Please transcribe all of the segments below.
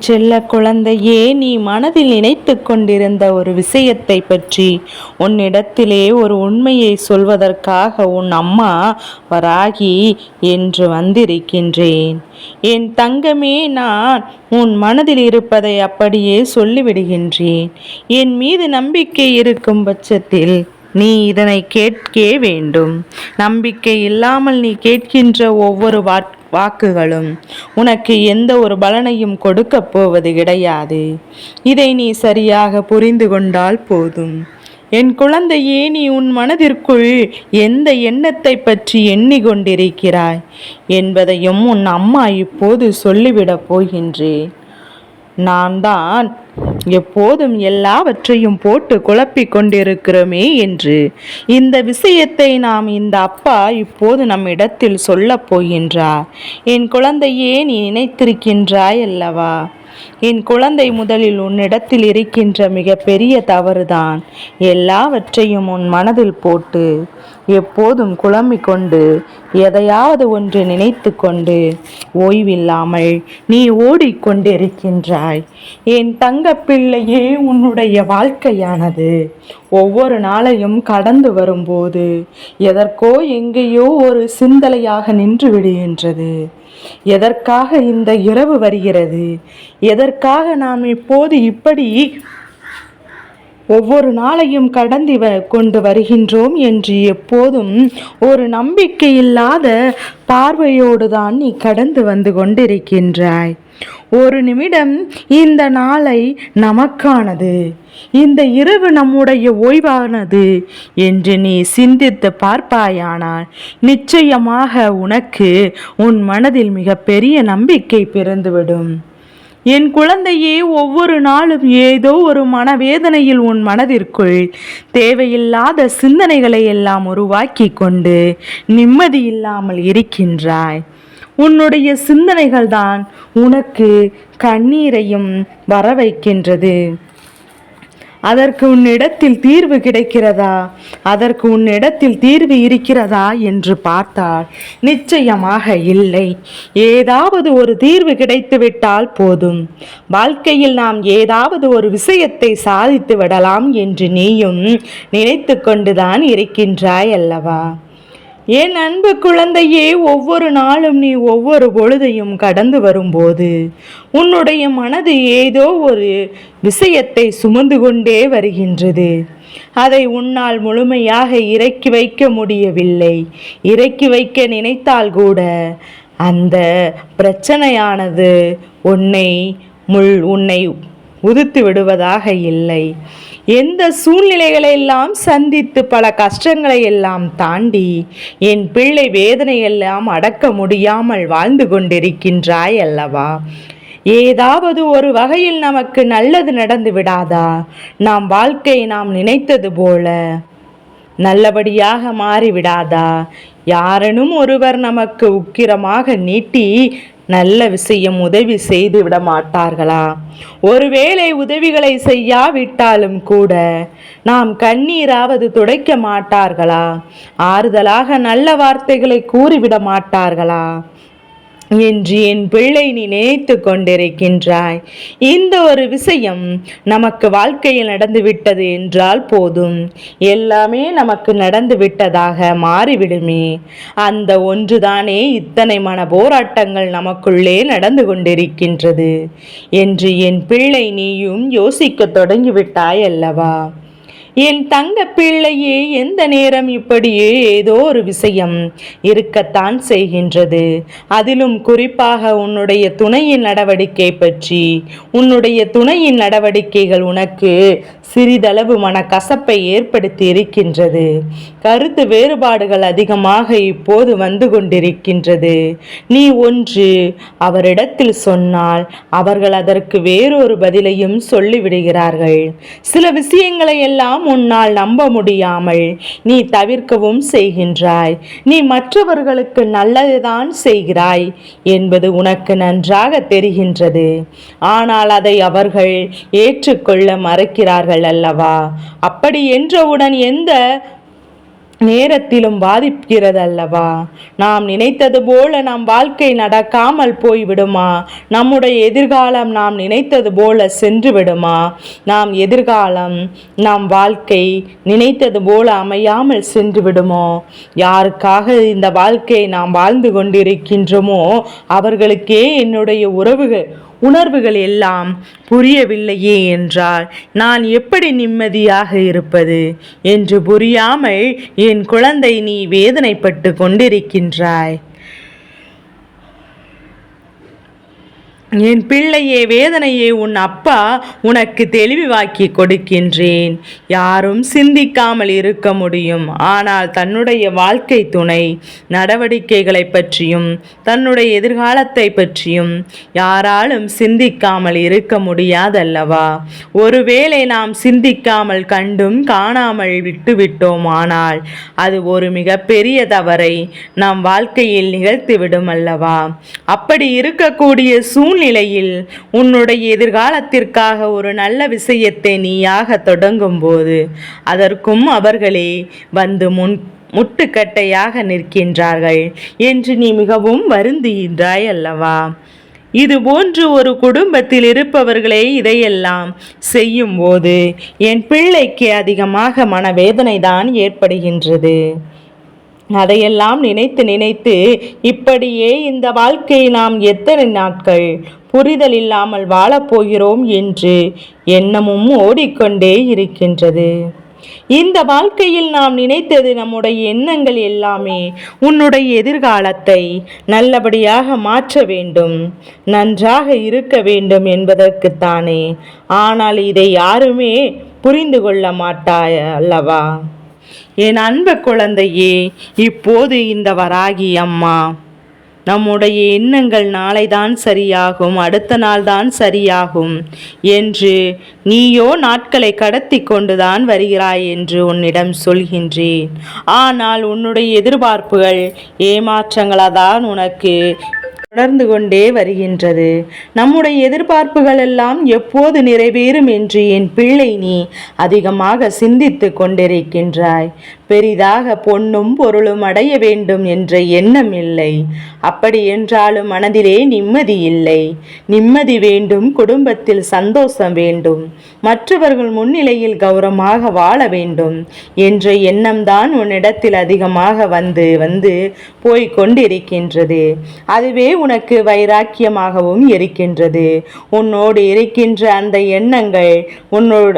செல்ல குழந்தையே நீ மனதில் நினைத்து கொண்டிருந்த ஒரு விஷயத்தை பற்றி உன்னிடத்திலே ஒரு உண்மையை சொல்வதற்காக உன் அம்மா வராகி என்று வந்திருக்கின்றேன். என் தங்கமே நான் உன் மனதில் இருப்பதை அப்படியே சொல்லிவிடுகின்றேன். என் மீது நம்பிக்கை இருக்கும் பட்சத்தில் நீ இதனை கேட்கே வேண்டும். நம்பிக்கை இல்லாமல் நீ கேட்கின்ற ஒவ்வொரு வாட் வாக்குகளும். உனக்கு எந்த ஒரு பலனையும் கொடுக்கப் போவது கிடையாது. இதை நீ சரியாக புரிந்து கொண்டால் போதும். என் குழந்தையே நீ உன் மனதிற்குள் எந்த எண்ணத்தை பற்றி எண்ணிக்கொண்டிருக்கிறாய் என்பதையும் உன் அம்மா இப்போது சொல்லிவிடப் போகின்றேன். நான் தான் எப்போதும் எல்லாவற்றையும் போட்டு குழப்பிக் கொண்டிருக்கிறோமே என்று. இந்த விஷயத்தை நாம் இந்த அப்பா இப்போது நம்மிடத்தில் சொல்லப் போகின்றார். என் குழந்தையே நீ நினைத்திருக்கின்றாய் அல்லவா என் குழந்தை முதலில் உன்னிடத்தில் இருக்கின்ற மிக பெரிய தவறுதான். எல்லாவற்றையும் உன் மனதில் போட்டு எப்போதும் குழம்பிக் கொண்டு எதையாவது ஒன்று நினைத்து கொண்டு ஓய்வில்லாமல் நீ ஓடிக்கொண்டிருக்கின்றாய் என் தங்க பிள்ளையே உன்னுடைய வாழ்க்கையானது ஒவ்வொரு நாளையும் கடந்து வரும்போது எதற்கோ எங்கேயோ ஒரு சிந்தலையாக நின்று விடுகின்றது. எதற்காக இந்த இரவு வருகிறது? எதற்காக நாம் இப்போது இப்படி ஒவ்வொரு நாளையும் கடந்து வ கொண்டு வருகின்றோம் என்று எப்போதும் ஒரு நம்பிக்கை இல்லாத பார்வையோடு தான் நீ கடந்து வந்து கொண்டிருக்கின்றாய். ஒரு நிமிடம் இந்த நாளை நமக்கானது இந்த இரவு நம்முடைய ஓய்வானது என்று நீ சிந்தித்து பார்ப்பாயானால் நிச்சயமாக உனக்கு உன் மனதில் மிகப்பெரிய நம்பிக்கை பிறந்துவிடும். என் குழந்தையே ஒவ்வொரு நாளும் ஏதோ ஒரு மனவேதனையில் உன் மனதிற்குள் தேவையில்லாத சிந்தனைகளை எல்லாம் உருவாக்கி கொண்டு நிம்மதி இல்லாமல் இருக்கின்றாய். உன்னுடைய சிந்தனைகள் தான் உனக்கு கண்ணீரையும் வர வைக்கின்றது அதற்கு உன்னிடத்தில் தீர்வு கிடைக்கிறதா? அதற்கு உன்னிடத்தில் தீர்வு இருக்கிறதா என்று பார்த்தால் நிச்சயமாக இல்லை. ஏதாவது ஒரு தீர்வு கிடைத்துவிட்டால் போதும். வாழ்க்கையில் நாம் ஏதாவது ஒரு விஷயத்தை சாதித்து விடலாம் என்று நீயும் நினைத்து கொண்டுதான் இருக்கின்றாய் அல்லவா? என் அன்பு குழந்தையே ஒவ்வொரு நாளும் நீ ஒவ்வொரு பொழுதையும் கடந்து வரும்போது உன்னுடைய மனது ஏதோ ஒரு விஷயத்தை சுமந்து கொண்டே வருகின்றது. அதை உன்னால் முழுமையாக இறக்கி வைக்க முடியவில்லை. இறக்கி வைக்க நினைத்தால் கூட அந்த பிரச்சனையானது உன்னை முள் உன்னை உதித்து விடுவதாக இல்லை. எந்த சூழ்நிலைகளை எல்லாம் சந்தித்து பல கஷ்டங்களை எல்லாம் தாண்டி என் பிள்ளை வேதனையெல்லாம் அடக்க முடியாமல் வாழ்ந்து கொண்டிருக்கின்றாய் அல்லவா? ஏதாவது ஒரு வகையில் நமக்கு நல்லது நடந்து விடாதா? நாம் வாழ்க்கை நாம் நினைத்தது போல நல்லபடியாக மாறிவிடாதா? யாரனும் ஒருவர் நமக்கு உக்கிரமாக நீட்டி நல்ல விஷயம் உதவி செய்து விட மாட்டார்களா? ஒருவேளை உதவிகளை செய்யாவிட்டாலும் கூட நாம் கண்ணீராவது துடைக்க மாட்டார்களா? ஆறுதலாக நல்ல வார்த்தைகளை கூறிவிட மாட்டார்களா? என்று என் பிள்ளை நீ நினைத்து கொண்டிருக்கின்றாய். இந்த ஒரு விஷயம் நமக்கு வாழ்க்கையில் நடந்துவிட்டது என்றால் போதும். எல்லாமே நமக்கு நடந்து விட்டதாக மாறிவிடுமே. அந்த ஒன்றுதானே இத்தனை மன போராட்டங்கள் நமக்குள்ளே நடந்து கொண்டிருக்கின்றது. என்று என் பிள்ளை நீயும் யோசிக்க தொடங்கிவிட்டாய் அல்லவா? என் தங்க பிள்ளையே எந்த நேரம் இப்படியே ஏதோ ஒரு விஷயம் இருக்கத்தான் செய்கின்றது. அதிலும் குறிப்பாக உன்னுடைய துணையின் நடவடிக்கை பற்றி. உன்னுடைய துணையின் நடவடிக்கைகள் உனக்கு சிறிதளவு மனக்கசப்பை ஏற்படுத்தி இருக்கின்றது கருத்து வேறுபாடுகள் அதிகமாக இப்போது வந்து கொண்டிருக்கின்றது. நீ ஒன்று அவரிடத்தில் சொன்னால் அவர்கள் அதற்கு வேறொரு பதிலையும் சொல்லிவிடுகிறார்கள். சில விஷயங்களை எல்லாம் உன்னால் நம்ப முடியாமல் நீ தவிர்க்கவும் செய்கின்றாய். நீ மற்றவர்களுக்கு நல்லதுதான் செய்கிறாய் என்பது உனக்கு நன்றாக தெரிகின்றது. ஆனால் அதை அவர்கள் ஏற்றுக்கொள்ள மறுக்கிறார்கள். அல்லவா? அப்படி என்றவுடன் எந்த நேரத்திலும் பாதிக்கிறது அல்லவா? நாம் நினைத்தது போல நம் வாழ்க்கை நடக்காமல் போய்விடுமா? நம்முடைய எதிர்காலம் நாம் நினைத்தது போல சென்று விடுமா நாம் எதிர்காலம் நம் வாழ்க்கை நினைத்தது போல அமையாமல் சென்று விடுமோ யாருக்காக இந்த வாழ்க்கையை நாம் வாழ்ந்து கொண்டிருக்கின்றோமோ? அவர்களுக்கே என்னுடைய உறவுகள் உணர்வுகள் எல்லாம் புரியவில்லையே என்றால் நான் எப்படி நிம்மதியாக இருப்பது? என்று புரியாமல் என் குழந்தை நீ வேதனைப்பட்டு கொண்டிருக்கின்றாய். என் பிள்ளையே வேதனையை உன் அப்பா உனக்கு தெளிவாக்கி கொடுக்கின்றேன். யாரும் சிந்திக்காமல் இருக்க முடியும். ஆனால் தன்னுடைய வாழ்க்கை துணை நடவடிக்கைகளை பற்றியும் தன்னுடைய எதிர்காலத்தை பற்றியும் யாராலும் சிந்திக்காமல் இருக்க முடியாதல்லவா? ஒருவேளை நாம் சிந்திக்காமல் கண்டும் காணாமல் விட்டுவிட்டோம் ஆனால் அது ஒரு மிகப்பெரிய தவறை நம் வாழ்க்கையில் நிகழ்த்திவிடும் அல்லவா? அப்படி இருக்கக்கூடிய சூழ்நிலை சூழ்நிலையில் உன்னுடைய எதிர்காலத்திற்காக ஒரு நல்ல விஷயத்தை நீயாக தொடங்கும் போது அதற்கும் அவர்களே வந்து முன் முட்டுக்கட்டையாக நிற்கின்றார்கள் என்று நீ மிகவும் வருந்துகின்றாய் அல்லவா? இது போன்று ஒரு குடும்பத்தில் இருப்பவர்களே இதையெல்லாம் செய்யும்போது என் பிள்ளைக்கு அதிகமாக மனவேதனை தான் ஏற்படுகின்றது. அதையெல்லாம் நினைத்து நினைத்து இப்படியே இந்த வாழ்க்கையை நாம் எத்தனை நாட்கள் புரிதல் இல்லாமல் வாழப்போகிறோம் என்று எண்ணமும் ஓடிக்கொண்டே இருக்கின்றது. இந்த வாழ்க்கையில் நாம் நினைத்தது நம்முடைய எண்ணங்கள் எல்லாமே உன்னுடைய எதிர்காலத்தை நல்லபடியாக மாற்ற வேண்டும் நன்றாக இருக்க வேண்டும் என்பதற்குத்தானே. ஆனால் இதை யாருமே புரிந்து கொள்ள மாட்டாய் அல்லவா? என் அன்பு குழந்தையே இப்போது இந்த வராகி அம்மா நம்முடைய எண்ணங்கள் நாளைதான் சரியாகும் அடுத்த நாள் தான் சரியாகும் என்று நீயோ நாட்களை கடத்தி கொண்டுதான் வருகிறாய் என்று உன்னிடம் சொல்கின்றேன். ஆனால் உன்னுடைய எதிர்பார்ப்புகள் ஏமாற்றங்களாதான் உனக்கு தொடர்ந்து கொண்டே வருகின்றது. நம்முடைய எதிர்பார்ப்புகள் எல்லாம் எப்போது நிறைவேறும் என்று என் பிள்ளை நீ அதிகமாக சிந்தித்து கொண்டிருக்கின்றாய். பெரிதாக பொன்னும் பொருளும் அடைய வேண்டும் என்ற எண்ணம் இல்லை. அப்படி என்றாலும் மனதிலே நிம்மதி இல்லை. நிம்மதி வேண்டும் குடும்பத்தில் சந்தோஷம் வேண்டும். மற்றவர்கள் முன்னிலையில் கௌரவமாக வாழ வேண்டும் என்ற எண்ணம்தான் உன்னிடத்தில் அதிகமாக வந்து வந்து போய்கொண்டிருக்கின்றது அதுவே உனக்கு வைராக்கியமாகவும் இருக்கின்றது. உன்னோடு இருக்கின்ற அந்த எண்ணங்கள் உன்னோட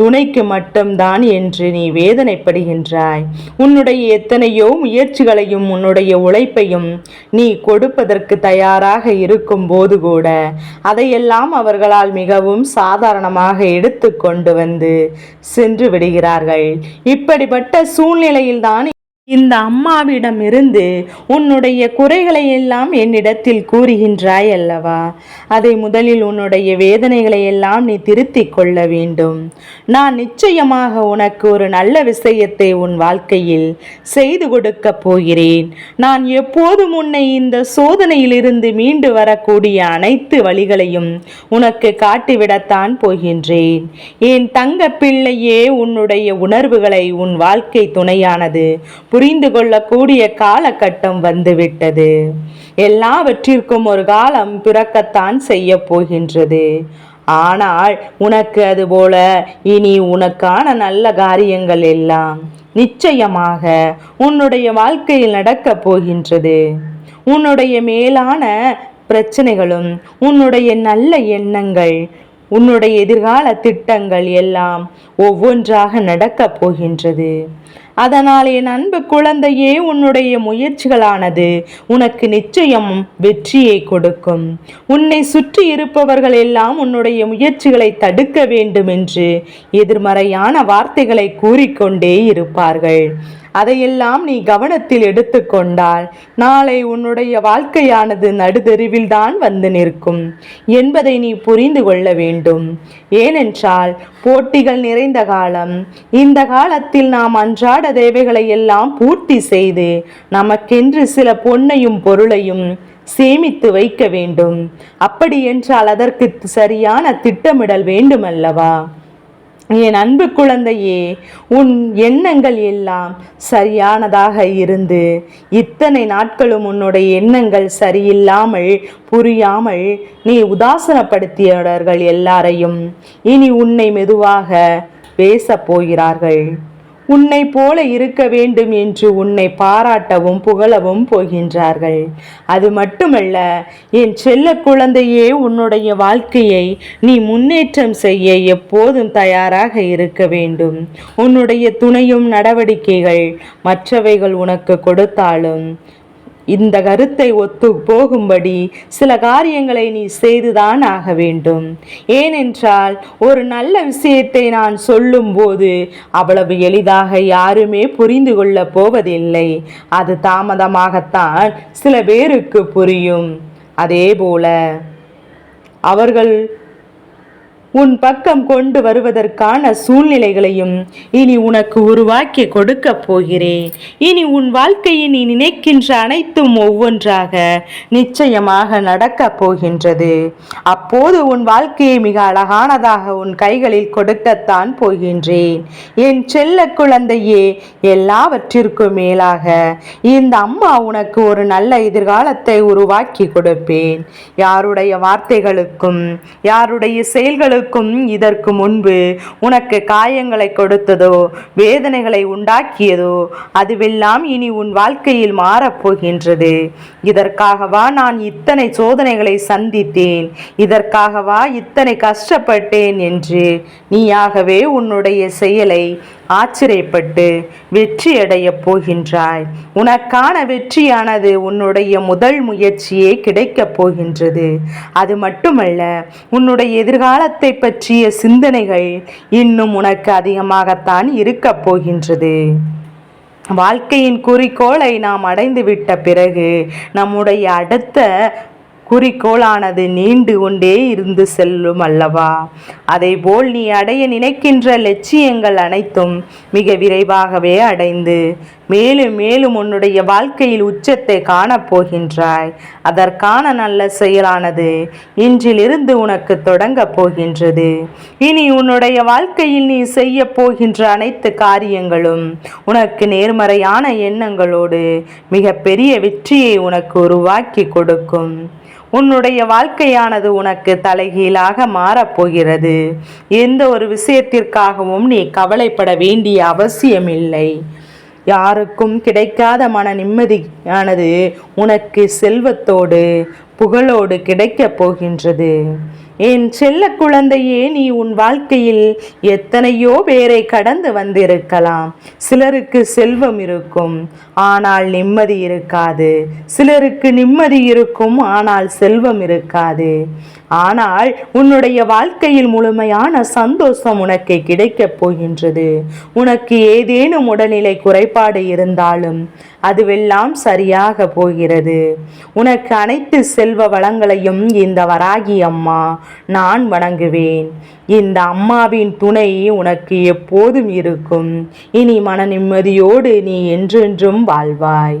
துணைக்கு மட்டும்தான் என்று நீ வேதனைப்படுகின்ற நின்றாய் உன்னுடைய எத்தனையோ முயற்சிகளையும் உன்னுடைய உழைப்பையும் நீ கொடுப்பதற்கு தயாராக இருக்கும் போது கூட அதையெல்லாம் அவர்களால் மிகவும் சாதாரணமாக எடுத்து கொண்டு வந்து சென்று விடுகிறார்கள். இப்படிப்பட்ட சூழ்நிலையில்தான் இந்த அம்மாவிடமிருந்து உன்னுடைய குறைகளை எல்லாம் என்னிடத்தில் கூறுகின்றாய் அல்லவா? அதை முதலில் உன்னுடைய வேதனைகளை எல்லாம் நீ திருத்திக் கொள்ள வேண்டும். நான் நிச்சயமாக உனக்கு ஒரு நல்ல விஷயத்தை உன் வாழ்க்கையில் செய்து கொடுக்க போகிறேன். நான் எப்போதும் உன்னை இந்த சோதனையிலிருந்து மீண்டு வரக்கூடிய அனைத்து வழிகளையும் உனக்கு காட்டிவிடத்தான் போகின்றேன். என் தங்க பிள்ளையே உன்னுடைய உணர்வுகளை உன் வாழ்க்கை துணையானது புரிந்து கொள்ளக்கூடிய காலகட்டம் வந்துவிட்டது. எல்லாவற்றிற்கும் ஒரு காலம் பிறக்கத்தான் செய்ய போகின்றது. ஆனால் உனக்கு அதுபோல இனி உனக்கான நல்ல காரியங்கள் எல்லாம் நிச்சயமாக உன்னுடைய வாழ்க்கையில் நடக்கப் போகின்றது. உன்னுடைய மேலான பிரச்சனைகளும் உன்னுடைய நல்ல எண்ணங்கள் உன்னுடைய எதிர்கால திட்டங்கள் எல்லாம் ஒவ்வொன்றாக நடக்கப் போகின்றது. அதனால் என் அன்பு குழந்தையே உன்னுடைய முயற்சிகளானது உனக்கு நிச்சயம் வெற்றியை கொடுக்கும். உன்னை சுற்றி இருப்பவர்கள் எல்லாம் உன்னுடைய முயற்சிகளை தடுக்க வேண்டும் என்று எதிர்மறையான வார்த்தைகளை கூறிக்கொண்டே இருப்பார்கள். அதையெல்லாம் நீ கவனத்தில் எடுத்துக்கொண்டால் நாளை உன்னுடைய வாழ்க்கையானது நடுதெருவில் தான் வந்து நிற்கும் என்பதை நீ புரிந்து கொள்ள வேண்டும். ஏனென்றால் போட்டிகள் நிறைந்த காலம் இந்த காலத்தில் நாம் அன்றாட தேவைகளை எல்லாம் பூர்த்தி செய்து நமக்கென்று சில பொன்னையும் பொருளையும் சேமித்து வைக்க வேண்டும். அப்படி என்றால் அதற்கு சரியான திட்டமிடல் வேண்டுமல்லவா? என் அன்பு குழந்தையே உன் எண்ணங்கள் எல்லாம் சரியானதாக இருந்து இத்தனை நாட்களும் உன்னுடைய எண்ணங்கள் சரியில்லாமல் புரியாமல் நீ உதாசனப்படுத்தியவர்கள் எல்லாரையும் இனி உன்னை மெதுவாக பேசப் போகிறார்கள். உன்னை போல இருக்க வேண்டும் என்று உன்னை பாராட்டவும் புகழவும் போகின்றார்கள். அது மட்டுமல்ல என் செல்ல குழந்தையே உன்னுடைய வாழ்க்கையை நீ முன்னேற்றம் செய்ய எப்போதும் தயாராக இருக்க வேண்டும். உன்னுடைய துணையும் நடவடிக்கைகள் மற்றவைகள் உனக்கு கொடுத்தாலும் இந்த கருத்தை ஒத்து போகும்படி சில காரியங்களை நீ செய்துதான் ஆக வேண்டும். ஏனென்றால் ஒரு நல்ல விஷயத்தை நான் சொல்லும்போது அவ்வளவு எளிதாக யாருமே புரிந்து கொள்ளப் போவதில்லை. அது தாமதமாகத்தான் சில பேருக்கு புரியும். அதே போல அவர்கள் உன் பக்கம் கொண்டு வருவதற்கான சூழ்நிலைகளையும் இனி உனக்கு உருவாக்கி கொடுக்கப் போகிறேன். இனி உன் வாழ்க்கையை நீ நினைக்கின்ற அனைத்தும் ஒவ்வொன்றாக நிச்சயமாக நடக்கப் போகின்றது. அப்போது உன் வாழ்க்கையை மிக அழகானதாக உன் கைகளில் கொடுக்கத்தான் போகின்றேன். என் செல்ல குழந்தையே எல்லாவற்றிற்கும் மேலாக இந்த அம்மா உனக்கு ஒரு நல்ல எதிர்காலத்தை உருவாக்கி கொடுப்பேன். யாருடைய வார்த்தைகளுக்கும் யாருடைய செயல்களுக்கும் உங்களுக்கும் இதற்கு முன்பு உனக்கு காயங்களை கொடுத்ததோ வேதனைகளை உண்டாக்கியதோ அதுவெல்லாம் இனி உன் வாழ்க்கையில் மாறப்போகின்றது. இதற்காகவா நான் இத்தனை சோதனைகளை சந்தித்தேன்? இதற்காகவா இத்தனை கஷ்டப்பட்டேன் என்று? நீயாகவே உன்னுடைய செயலை ஆச்சரியப்பட்டு வெற்றியடையப் போகின்றாய். உனக்கான வெற்றியானது உன்னுடைய முதல் முயற்சியே கிடைக்கப் போகின்றது. அது மட்டுமல்ல உன்னுடைய எதிர்காலத்தை பற்றிய சிந்தனைகள் இன்னும் உனக்கு அதிகமாகத்தான் இருக்கப் போகின்றது. வாழ்க்கையின் குறிக்கோளை நாம் அடைந்துவிட்ட பிறகு நம்முடைய அடுத்த குறிக்கோளானது நீண்டு கொண்டே இருந்து செல்லும் அல்லவா? அதேபோல் நீ அடைய நினைக்கின்ற லட்சியங்கள் அனைத்தும் மிக விரைவாகவே அடைந்து மேலும் மேலும் உன்னுடைய வாழ்க்கையில் உச்சத்தை காணப்போகின்றாய். அதற்கான நல்ல செயலானது இன்றிலிருந்து உனக்கு தொடங்கப் போகின்றது. இனி உன்னுடைய வாழ்க்கையில் நீ செய்ய போகின்ற அனைத்து காரியங்களும் உனக்கு நேர்மறையான எண்ணங்களோடு மிக பெரிய வெற்றியை உனக்கு உருவாக்கி கொடுக்கும். உன்னுடைய வாழ்க்கையானது உனக்கு தலைகீழாக மாறப்போகிறது. எந்த ஒரு விஷயத்திற்காகவும் நீ கவலைப்பட வேண்டிய அவசியமில்லை. யாருக்கும் கிடைக்காத மன நிம்மதியானது உனக்கு செல்வத்தோடு புகழோடு கிடைக்கப் போகின்றது. என் செல்ல குழந்தையே நீ உன் வாழ்க்கையில் எத்தனையோ பேரை கடந்து வந்திருக்கலாம். சிலருக்கு செல்வம் இருக்கும் ஆனால் நிம்மதி இருக்காது. சிலருக்கு நிம்மதி இருக்கும் ஆனால் செல்வம் இருக்காது. ஆனால் உன்னுடைய வாழ்க்கையில் முழுமையான சந்தோஷம் உனக்கு கிடைக்கப் போகின்றது. உனக்கு ஏதேனும் உடல்நிலை குறைபாடு இருந்தாலும் அதுவெல்லாம் சரியாக போகிறது. உனக்கு அனைத்து செல்வ வளங்களையும் இந்த வராகி அம்மா நான் வணங்குவேன். இந்த அம்மாவின் துணை உனக்கு எப்போதும் இருக்கும். இனி மன நிம்மதியோடு நீ என்றென்றும் வாழ்வாய்.